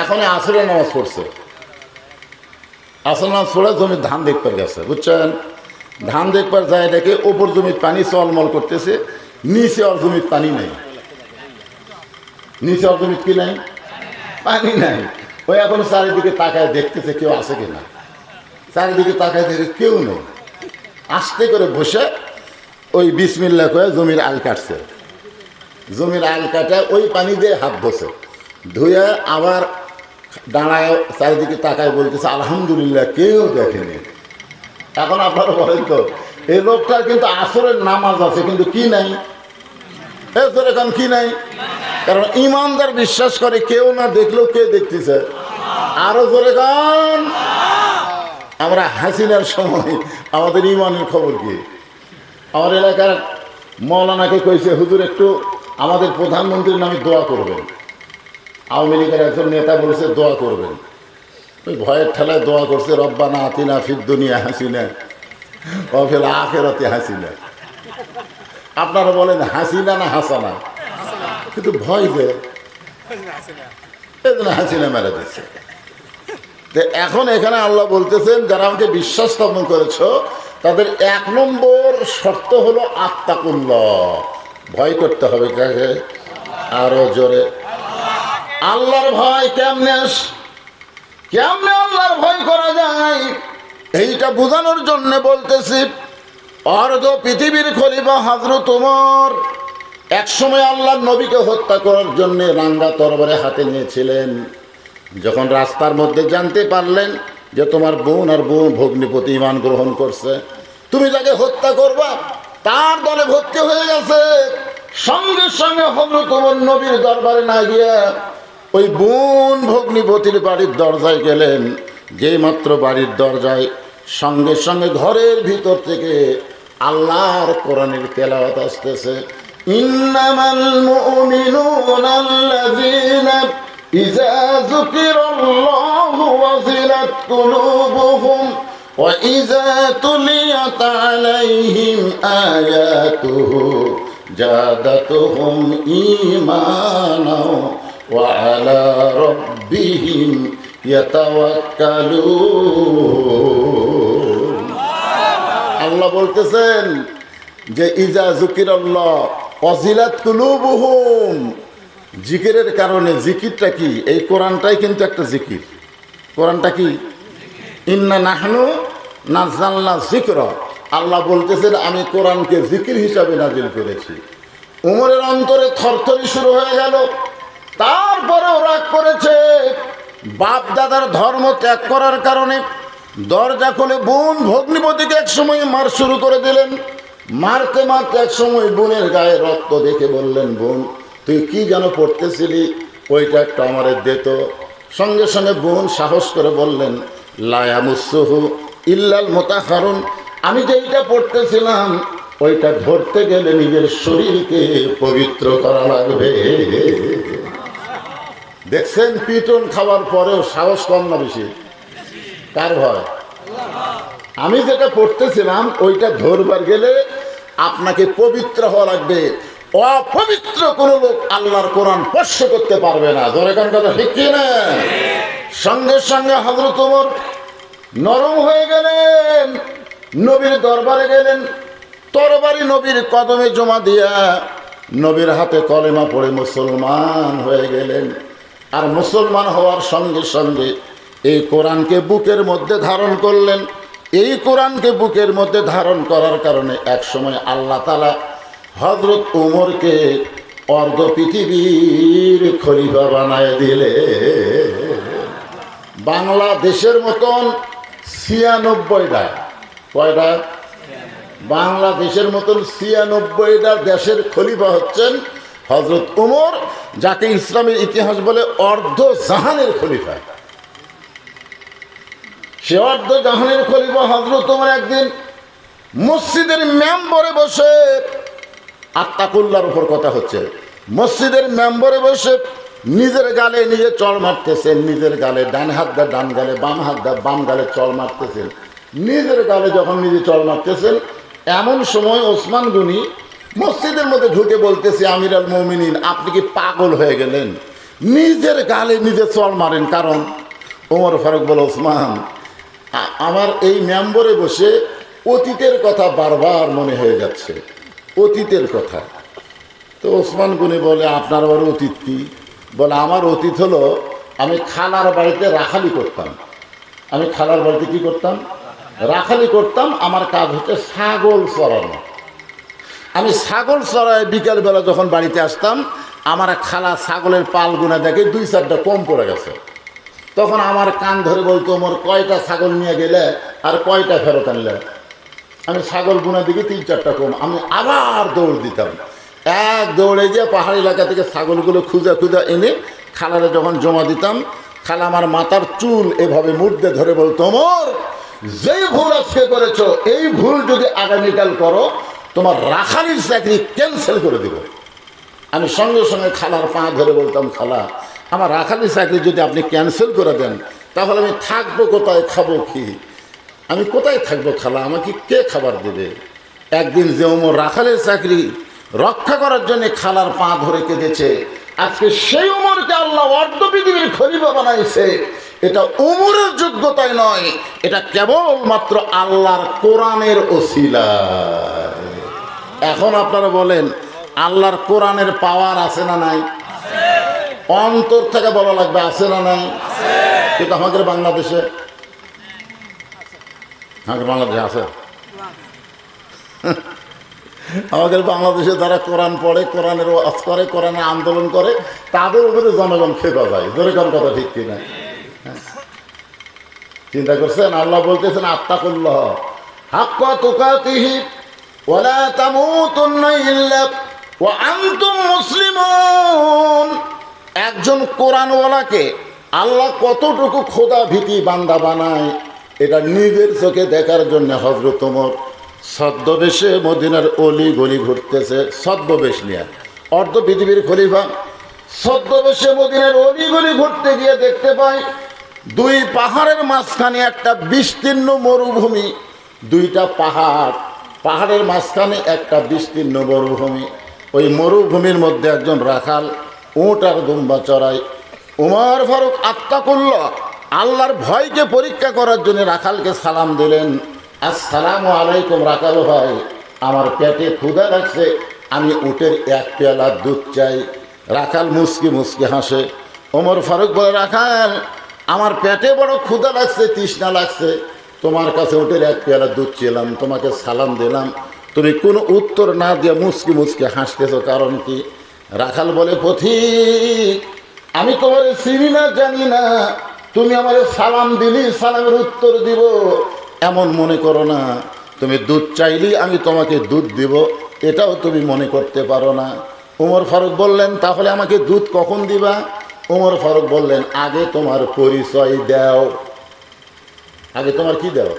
এখন আসরে নামাজ পড়ছে। আসর নামাজ পড়ে জমির ধান দেখবার গেছে, বুঝছেন? ধান দেখবার যায় দেখে ওপর জমির পানি চলমল করতেছে, নিচে ওর জমির পানি নেই। নিচে ওর জমির কি নাই? পানি নাই। ওই এখন চারিদিকে তাকায় দেখতেছে কেউ আছে কিনা। চারিদিকে তাকায় দেখে কেউ নেই। আস্তে করে বসে ওই বিসমিল্লা করে জমির আল কাটছে। জমির আল কাটায় ওই পানি দিয়ে হাত বসে। ধুয়ে আবার দাঁড়ায় চারিদিকে তাকায় বলতেছে, আলহামদুলিল্লাহ, কেউ দেখেনি। এখন আপনারা বলেন তো, এই লোকটার কিন্তু আসরের নামাজ আছে, কিন্তু কি নাই? এরপর এখন কি নাই? কারণ ইমানদার বিশ্বাস করে কেউ না দেখলেও কে দেখতেছে? আরও জোরে গান আমরা হাসিনার সময়, আমাদের ইমানের খবর কি? আমার এলাকার মৌলানাকে কইছে, হুজুর, একটু আমাদের প্রধানমন্ত্রীর নামে দোয়া করবেন। আওয়ামী লীগের একজন নেতা বলেছে, দোয়া করবেন। ওই ভয়ের ঠেলায় দোয়া করছে রব্বা রব্বানা আতিনা ফির দুনিয়া হাসিনা অফেল আখেরাতে হাসিনা। আপনারা বলেন, হাসিনা না হাসানা? কিন্তু ভয় যে জন্য হাসিনা মেরে দিচ্ছে এখন এখানে আল্লাহ বলতেছেন, যারা আমাকে বিশ্বাস স্থাপন করেছ, তাদের এক নম্বর শর্ত হলো আত্মাকুল্লাহ। ভয় করতে হবে কাকে? আরও জোরে। আল্লাহর ভয় কেমনে কেমনে আল্লাহর ভয় করা যায়? এইটা বোঝানোর জন্য বলতেছি, অর্ধ পৃথিবীর খলিফা হাজরত তোমার একসময় আল্লাহর নবীকে হত্যা করার জন্য রাঙ্গা তরবারে হাতে নিয়েছিলেন। যখন রাস্তার মধ্যে জানতে পারলেন যে তোমার বোন আর বোন ভগ্নিপতি ইমান গ্রহণ করছে, তুমি তাকে হত্যা করবা, তার দলে ভর্তি হয়ে গেছে। সঙ্গে সঙ্গে তোমার নবীর দরবারে না গিয়ে ওই বোন ভগ্নিপতির বাড়ির দরজায় গেলেন যেই মাত্র বাড়ির দরজায় সঙ্গে সঙ্গে ঘরের ভিতর থেকে আল্লাহর কোরআনের তেলাওয়াত আসতেছে ইন্নামাল মুমিনুনা আল্লাযীনা إذا ذكر الله وزلت قلوبهم وإذا تليت عليهم آياته زادتهم إيمانا وعلى ربهم يتوكلون আল্লাহ বলতেছেন যে ইজা জুকির আল্লাহ অজিলাত কুলুবুহুম জিকিরের কারণে জিকিরটা কি এই কোরআনটাই কিন্তু একটা জিকির কোরআনটা কি ইন্না নাহনু নাজাল্লা জিক্র আল্লাহ বলতেছেন আমি কোরআনকে জিকির হিসাবে নাজিল করেছি উমরের অন্তরে থরথরি শুরু হয়ে গেল তারপরেও রাগ করেছে। বাপ দাদার ধর্ম ত্যাগ করার কারণে দরজা খুলে বোন ভগ্নিপতিকে এক সময় মার শুরু করে দিলেন। মারতে মারতে এক সময় বোনের গায়ে রক্ত দেখে বললেন, বোন, তুই কি যেন পড়তেছিলি? ওইটা একটু আমারে দিত সঙ্গে সঙ্গে বোন সাহস করে বললেন লায়ামুসহু ইল্লাল মোতাহারুন আমি যেইটা পড়তেছিলাম, ওইটা ধরতে গেলে নিজের শরীরকে পবিত্র করা লাগবে। দেখছেন পিটন খাওয়ার পরেও সাহস কম না বেশি। কার ভয়? আমি যেটা পড়তেছিলাম, ওইটা ধরবার গেলে আপনাকে পবিত্র হওয়া লাগবে। অপবিত্র কোনো লোক আল্লাহর কোরআন স্পর্শ করতে পারবে না। ধরে কোন কথা ঠিক কি না? সঙ্গে সঙ্গে হজরত ওমর নরম হয়ে গেলেন, নবীর দরবারে গেলেন, তরবারি নবীর কদমে জমা দিয়া নবীর হাতে কলেমা পড়ে মুসলমান হয়ে গেলেন। আর মুসলমান হওয়ার সঙ্গে সঙ্গে এই কোরআনকে বুকের মধ্যে ধারণ করলেন। এই কোরআনকে বুকের মধ্যে ধারণ করার কারণে এক সময় আল্লাহ তালা হজরত উমরকে অর্ধ পৃথিবীর খলিফা বানায় দিলে বাংলাদেশের মতন ছিয়ানব্বইটা, কয়টা? বাংলাদেশের মতন ছিয়ানব্বইটা দেশের খলিফা হচ্ছেন হজরত উমর, যাকে ইসলামের ইতিহাস বলে অর্ধ জাহানের খলিফা। সে অর্ধ জাহানের খলিফা হজরত উমর একদিন মসজিদের মেম্বরে বসে আত্মাকুল্লার উপর কথা হচ্ছে। মসজিদের মেম্বরে বসে নিজের গালে নিজে চড় মারতেছেন নিজের গালে ডান হাত দা ডান গালে, বাম হাত দা বাম গালে চড় মারতেছেন নিজের গালে যখন নিজে চড় মারতেছেন, এমন সময় ওসমান গনি মসজিদের মধ্যে ঢুকে বলতেছে, আমির আল মমিনিন, আপনি কি পাগল হয়ে গেলেন? নিজের গালে নিজে চল মারেন, কারণ ওমর ফারুক বলে, ওসমান আমার এই মেম্বরে বসে অতীতের কথা বারবার মনে হয়ে যাচ্ছে, অতীতের কথা। তো ওসমান গনি বলে, আপনার আবার অতীত কি? বলে, আমার অতীত হলো, আমি খালার বাড়িতে রাখালি করতাম। আমি খালার বাড়িতে কি করতাম? রাখালি করতাম, আমার কাজ হচ্ছে ছাগল চড়ানো আমি ছাগল চড়ায় বিকেলবেলা যখন বাড়িতে আসতাম, আমার খালা ছাগলের পাল গুনা দেখে দুই চারটা কম পড়ে গেছে। তখন আমার কান ধরে বলতো, মোর কয়টা ছাগল নিয়ে গেলে আর কয়টা ফেরত আনলে? আমি ছাগল গুনা দিকে তিন চারটা কম। আমি আবার দৌড় দিতাম। এক দৌড়ে গিয়ে পাহাড়ি এলাকা থেকে ছাগলগুলো খুঁজে খুঁজে এনে খালারে যখন জমা দিতাম, খালা আমার মাথার চুল এভাবে মুর্দে ধরে বলতো, মোর যেই ভুল আজকে করেছ, এই ভুল যদি আগামীকাল করো তোমার রাখালির চাকরি ক্যান্সেল করে দিব। আমি সঙ্গে সঙ্গে খালার পা ধরে বলতাম, খালা, আমার রাখালি চাকরি যদি আপনি ক্যান্সেল করে দেন, তাহলে আমি থাকব কোথায়, খাব কি? আমি কোথায় থাকব, খালা? আমাকে কে খাবার দেবে? একদিন যে ওমর রাখালের চাকরি রক্ষা করার জন্য খালার পা ধরে কেঁদেছে, আজকে সেই উমরকে আল্লাহ অর্ধ পৃথিবীর খরিবা বানাইছে। এটা উমরের যোগ্যতায় নয়, এটা কেবলমাত্র আল্লাহর কোরআনের ওসিলা। এখন আপনারা বলেন, আল্লাহর কোরআনের পাওয়ার আছে না নাই? অন্তর থেকে বলা লাগবে আছে না নাই? কিন্তু আমাদের বাংলাদেশে। আমাদের বাংলাদেশে আছে? আমাদের বাংলাদেশে যারা কোরআন পড়ে, কোরআনের ওয়াজ করে, কোরআনের আন্দোলন করে, তাদের উপরে জনগণ খেপা যায়। ধরে কোন কথা ঠিক কিনা। চিন্তা করছেন? আল্লাহ বলতেছেন আত্মাকুল্লাহ হাক্কা তুকাতিহি তামুতুন্না ইল্লা ওয়া আনতুম মুসলিমুন। একজন কোরআনওয়ালাকে আল্লাহ কতটুকু খোদা ভীতি বান্দা বানায়, এটা নিজের চোখে দেখার জন্য হজরত ওমর ছদ্মবেশে মদিনার অলি গলি ঘুরতেছে, ছদ্মবেশ নিয়ে। অর্ধ পৃথিবীর খলিফা ছদ্মবেশে মদিনার অলি গলি ঘুরতে গিয়ে দেখতে পাই দুই পাহাড়ের মাঝখানে একটা বিস্তীর্ণ মরুভূমি, দুইটা পাহাড়। পাহাড়ের মাঝখানে একটা বিস্তীর্ণ মরুভূমি। ওই মরুভূমির মধ্যে একজন রাখাল উঁট আর দুম্বা চড়াই উমর ফারুক আত্মাকুল্ল আল্লাহর ভয়কে পরীক্ষা করার জন্য রাখালকে সালাম দিলেন। আর আসসালামু আলাইকুম রাখাল ভাই, আমার পেটে ক্ষুধা লাগছে, আমি উটের এক পেয়ালা দুধ চাই। রাখাল মুসকি মুসকি হাসে। ওমর ফারুক বলে, রাখাল, আমার পেটে বড় ক্ষুধা লাগছে, তৃষ্ণা লাগছে। তোমার কাছে উটের এক পেয়ালা দুধ চেলাম, তোমাকে সালাম দিলাম। তুমি কোনো উত্তর না দিয়ে মুসকি মুসকি হাসতেছো, কারণ কি? রাখাল বলে, পথিক, আমি তোমার চিনি না, জানি না। তুমি আমার সালাম দিলি, সালামের উত্তর দিব। এমন মনে করো না, তুমি দুধ চাইলি, আমি তোমাকে দুধ দিব। এটাও তুমি মনে করতে পারো না। উমর ফারুক বললেন, তাহলে আমাকে দুধ কখন দিবা? উমর ফারুক বললেন, আগে তোমার পরিচয় দাও। আগে তোমার কি দাও?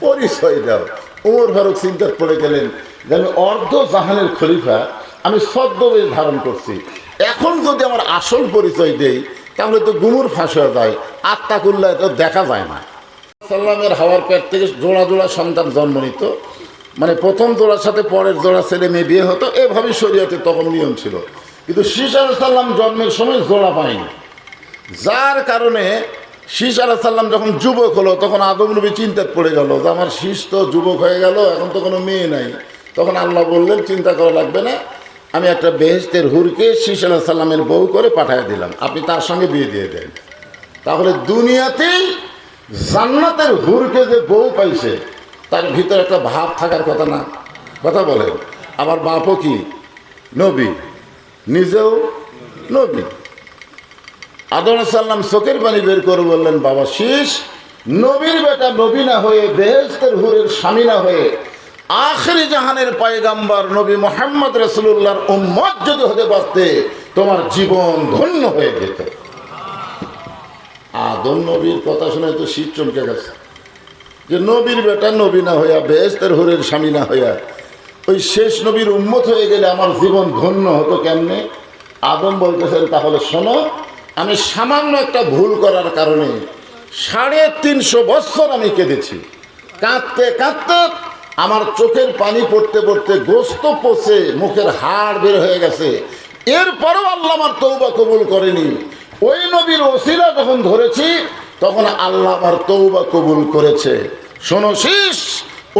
পরিচয় দাও। ওমর ফারুক চিন্তার পড়ে গেলেন যে আমি অর্ধ জাহানের খলিফা আমি ছদ্মবেশ ধারণ করছি। এখন যদি আমার আসল পরিচয় দেই, তাহলে তো গুমুর ফাঁস হয়ে যায়, আত্মাকুল্লাহ তো দেখা যায় না। সাল্লামের হাওয়ার পেট থেকে জোড়া জোড়া সন্তান জন্ম নিত। মানে প্রথম জোড়ার সাথে পরের জোড়া ছেলে মেয়ে বিয়ে হতো, এভাবেই শরীয়তে তখন নিয়ম ছিল। কিন্তু শীষ সাল্লাম জন্মের সময় জোড়া পায়নি। যার কারণে শীষ আলাহ সাল্লাম যখন যুবক হলো, তখন আদম নবী চিন্তায় পড়ে গেল যে আমার শীষ তো যুবক হয়ে গেল, এখন তো কোনো মেয়ে নাই। তখন আল্লাহ বললেন, চিন্তা করা লাগবে না, আমি একটা বেহেস্তের হুরকে শীষ আলাহ সাল্লামের বউ করে পাঠিয়ে দিলাম, আপনি তার সঙ্গে বিয়ে দিয়ে দেন। তাহলে দুনিয়াতেই জান্নাতের হুরকে যে বউ পাইছে, তার ভিতরে একটা ভাব থাকার কথা না। কথা বলেন, আমার বাপও কি নবী? নিজেও নবী? আদম সাল্লাম চোখের পানি বের করে বললেন, বাবা, শীষ, নবীর বেটা নবী না হয়ে বেহেস্তের হুরের স্বামী না হয়ে আখরি জাহানের পায়গাম্বার নবী মোহাম্মদ রসুল্লাহর উম্মত যদি হতে পারতে, তোমার জীবন ধন্য হয়ে যেত। আদম নবীর কথা শুনে তো শীত চমকে গেছে যে নবীর বেটা নবী না হইয়া বেহেস্তের হুরের স্বামী না হইয়া, ওই শেষ নবীর উম্মত হয়ে গেলে আমার জীবন ধন্য হতো কেমনে? আদম বলতেছেন, তাহলে শোনো আমি সামান্য একটা ভুল করার কারণে সাড়ে তিনশো বছর আমি কেঁদেছি। কাঁদতে কাঁদতে আমার চোখের পানি পড়তে পড়তে গোস্ত পচে মুখের হাড় বের হয়ে গেছে। এরপরও আল্লাহ আমার তৌবা কবুল করেনি। ওই নবীর ওসিলা যখন ধরেছি, তখন আল্লাহ আমার তৌবা কবুল করেছে। শোনো শীষ,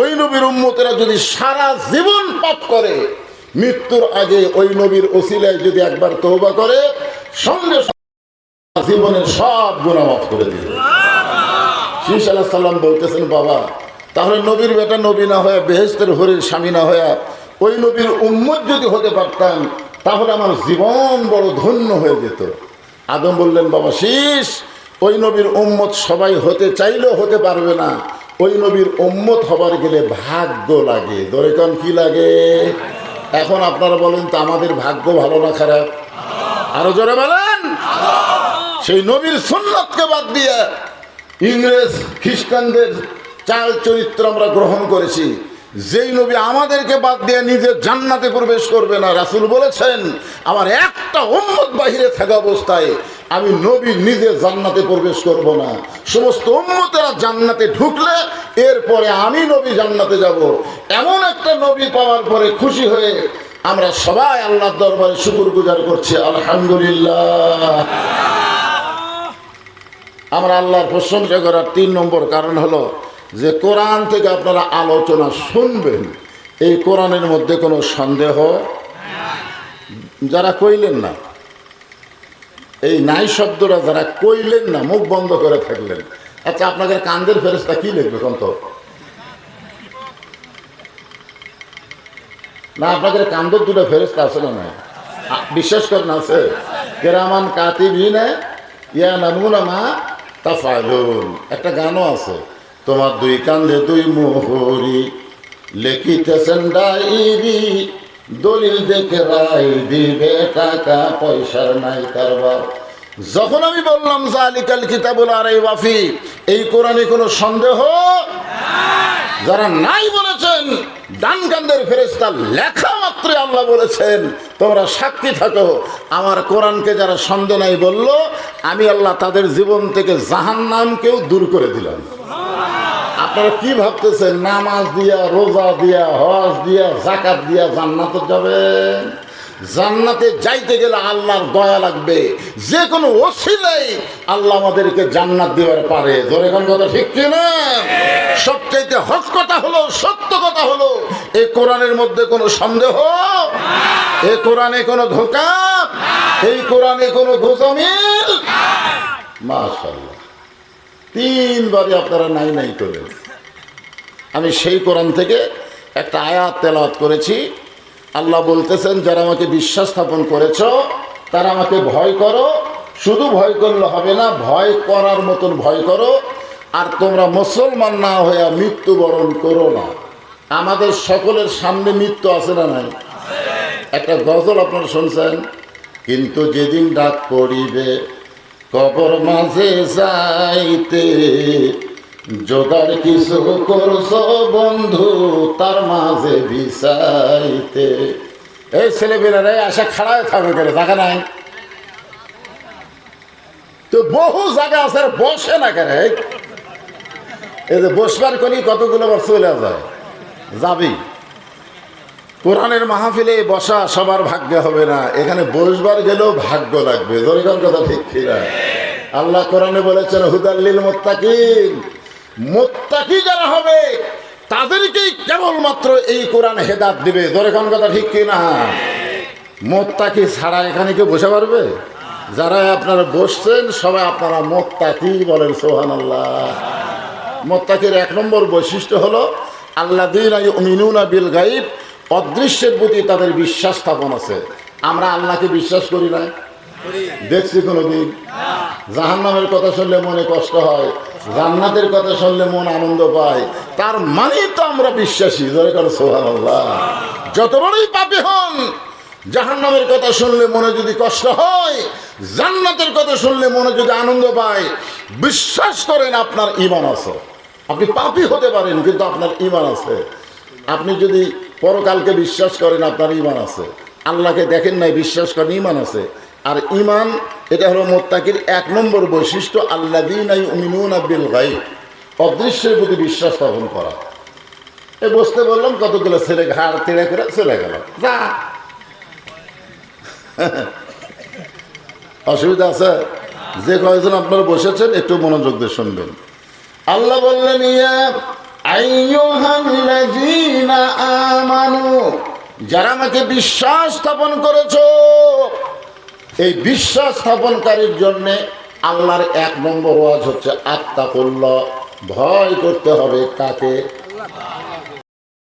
ওই নবীর উম্মতেরা যদি সারা জীবন পাপ করে, মৃত্যুর আগে ওই নবীর ওসিলায় যদি একবার তৌবা করে সঙ্গে জীবনের সব গুণা মাফ করে দিবে। শীষ আলাহ সাল্লাম বলতেছেন বাবা তাহলে নবীর বেটা নবী না হয়ে বেহেস্তের হরির স্বামী না হয়ে ওই নবীর উম্মত যদি হতে পারতাম তাহলে আমার জীবন বড় ধন্য হয়ে যেত। আদম বললেন বাবা শীষ ওই নবীর উম্মত সবাই হতে চাইলেও হতে পারবে না। ওই নবীর উম্মত হবার গেলে ভাগ্য লাগে। দরেকন কি লাগে? এখন আপনারা বলেন তো আমাদের ভাগ্য ভালো না খারাপ? আরও জোরে বলেন। সেই নবীর সুন্নতকে বাদ দিয়ে ইংরেজ, খ্রিস্টানদের চাল চরিত্র আমরা গ্রহণ করেছি। যেই নবী আমাদেরকে বাদ দিয়ে নিজের জান্নাতে প্রবেশ করবে না, রাসুল বলেছেন, আমার একটা উম্মত বাহিরে থাকা অবস্থায় আমি নবী নিজে জান্নাতে প্রবেশ করব না। সমস্ত উম্মতেরা জান্নাতে ঢুকলে এরপরে আমি নবী জান্নাতে যাব। এমন একটা নবী পাওয়ার পরে খুশি হয়ে আমরা সবাই আল্লাহর দরবারে শুকুর গুজার করছি, আলহামদুলিল্লাহ। আমরা আল্লাহর প্রশংসা করার তিন নম্বর কারণ হলো যে কোরআন থেকে আপনারা আলোচনা শুনবেন, এই কোরআনের মধ্যে কোনো সন্দেহ? যারা কইলেন না, এই নাই শব্দটা যারা কইলেন না, মুখ বন্ধ করে থাকলেন। আচ্ছা আপনাদের কান্দের ফেরেস্তা কি লিখবে কোন তো? না, আপনাদের কান্দর দুটো ফেরেস্তা আছে না নাই? বিশ্বাস করেন আছে? কেরামান কাতিবিনে ইয়া নামুনা মা তাফালুন, একটা গানও আছে। তোমার দুই কান্দে দুই মোহরি, লেখিতেছেন ডাইরি দলিল দেখে রাই দিবে টাকা, পয়সার নাই কারবার। যখন আমি বললাম, জালিকাল কিতাবুল আর এই ওয়াফি এই কোরআনে কোনো সন্দেহ? যারা নাই বলেছেন ডান গান্ধের ফেরেস্তা লেখা মাত্রে আল্লাহ বলেছেন, তোমরা সাক্ষী থাকো। আমার কোরআনকে যারা সন্দেহ নাই বলল, আমি আল্লাহ তাদের জীবন থেকে জাহান নামকেও দূর করে দিলাম। আপনারা কি ভাবতেছেন? নামাজ দিয়া, রোজা দিয়া, হজ দিয়া জাকাত দিয়া জান্নাত যাবেন? জান্নাতে যাইতে গেলে আল্লাহর দয়া লাগবে। যে কোনো ওসিলাই আল্লাহ আমাদেরকে জান্নাত দেওয়ার পারে। ধরে কোন কথা ঠিক কি কিনা? সবচাইতে হক কথা হলো, সত্য কথা হলো এই কোরআনের মধ্যে কোনো সন্দেহ? এ কোরআনে কোনো ধোকা? এই কোরআনে কোনো গোজামিল? মাশাল্লাহ তিনবারই আপনারা নাই নাই করলেন আমি সেই কোরআন থেকে একটা আয়াত তেলাওয়াত করেছি। আল্লাহ বলতেছেন, যারা আমাকে বিশ্বাস স্থাপন করেছ, তারা আমাকে ভয় করো। শুধু ভয় করলে হবে না, ভয় করার মতন ভয় করো। আর তোমরা মুসলমান না হয়ে মৃত্যুবরণ করো না। আমাদের সকলের সামনে মৃত্যু আছে না নাই? একটা গজল আপনারা শুনছেন? কিন্তু যেদিন ডাক পড়িবে, কবর মাঝে যাইতে জোগাড় কিছু করছ বন্ধু, তার মাঝে বিছাইতে। এই ছেলে ছেলেপেলেরা আসা খাড়ায় থাকবে কেন? জায়গা নাই। তো বহু জায়গা আছে বসে না কেন? এই? যে বসবার করি কতগুলো বার চলে যায়? যাবি। কোরআনের মাহফিলে বসা সবার ভাগ্য হবে না। এখানে বসবার গেলেও ভাগ্য লাগবে। জরিকার কথা ঠিক কিনা? আল্লাহ কোরআনে বলেছেন হুদাল্লিল মোত্তাকিন। মোত্তাকি যারা হবে, তাদেরকেই কেবলমাত্র এই কোরআন হেদাত দিবে। জরিকান কথা ঠিক কিনা? মোত্তাকি ছাড়া এখানে কেউ বসে পারবে? যারা আপনারা বসছেন, সবাই আপনারা মোত্তাকি বলেন সোহান আল্লাহ মোত্তাকির এক নম্বর বৈশিষ্ট্য হলো আল্লাহ মিনুনা বিল গাইব অদৃশ্যের প্রতি তাদের বিশ্বাস স্থাপন আছে। আমরা আল্লাহকে বিশ্বাস করি না দেখছি কোনোদিন। জাহান নামের কথা শুনলে মনে কষ্ট হয়, জান্নাতের কথা শুনলে মন আনন্দ পায়। তার মানে তো আমরা বিশ্বাসী জয় করে সোহান যত বড়ই পাপি হন জাহান নামের কথা শুনলে মনে যদি কষ্ট হয়, জান্নাতের কথা শুনলে মনে যদি আনন্দ পায়, বিশ্বাস করেন আপনার ইমান আছে। আপনি পাপি হতে পারেন, কিন্তু আপনার ইমান আছে। আপনি যদি পরকালকে বিশ্বাস করেন, আপনার ইমান আছে। আল্লাহকে দেখেন নাই, বিশ্বাস করেন ইমান আছে। আর ইমান এটা হলো মোত্তাকির এক নম্বর বৈশিষ্ট্য আল্লাহ উমিনুন আব্বিল গাই অদৃশ্যের প্রতি বিশ্বাস স্থাপন করা। এ বসতে বললাম, কতগুলো ছেলে ঘাড় তেড়ে করে চলে গেল। যা। অসুবিধা আছে? যে কয়েকজন আপনারা বসেছেন, একটু মনোযোগ দিয়ে শুনবেন। আল্লাহ বললেন আমানু, যারা আমাকে বিশ্বাস স্থাপন করেছ এই বিশ্বাস স্থাপনকারীর জন্যে আল্লাহর এক নম্বর ওয়াজ হচ্ছে আত্মা করল ভয় করতে হবে কাকে?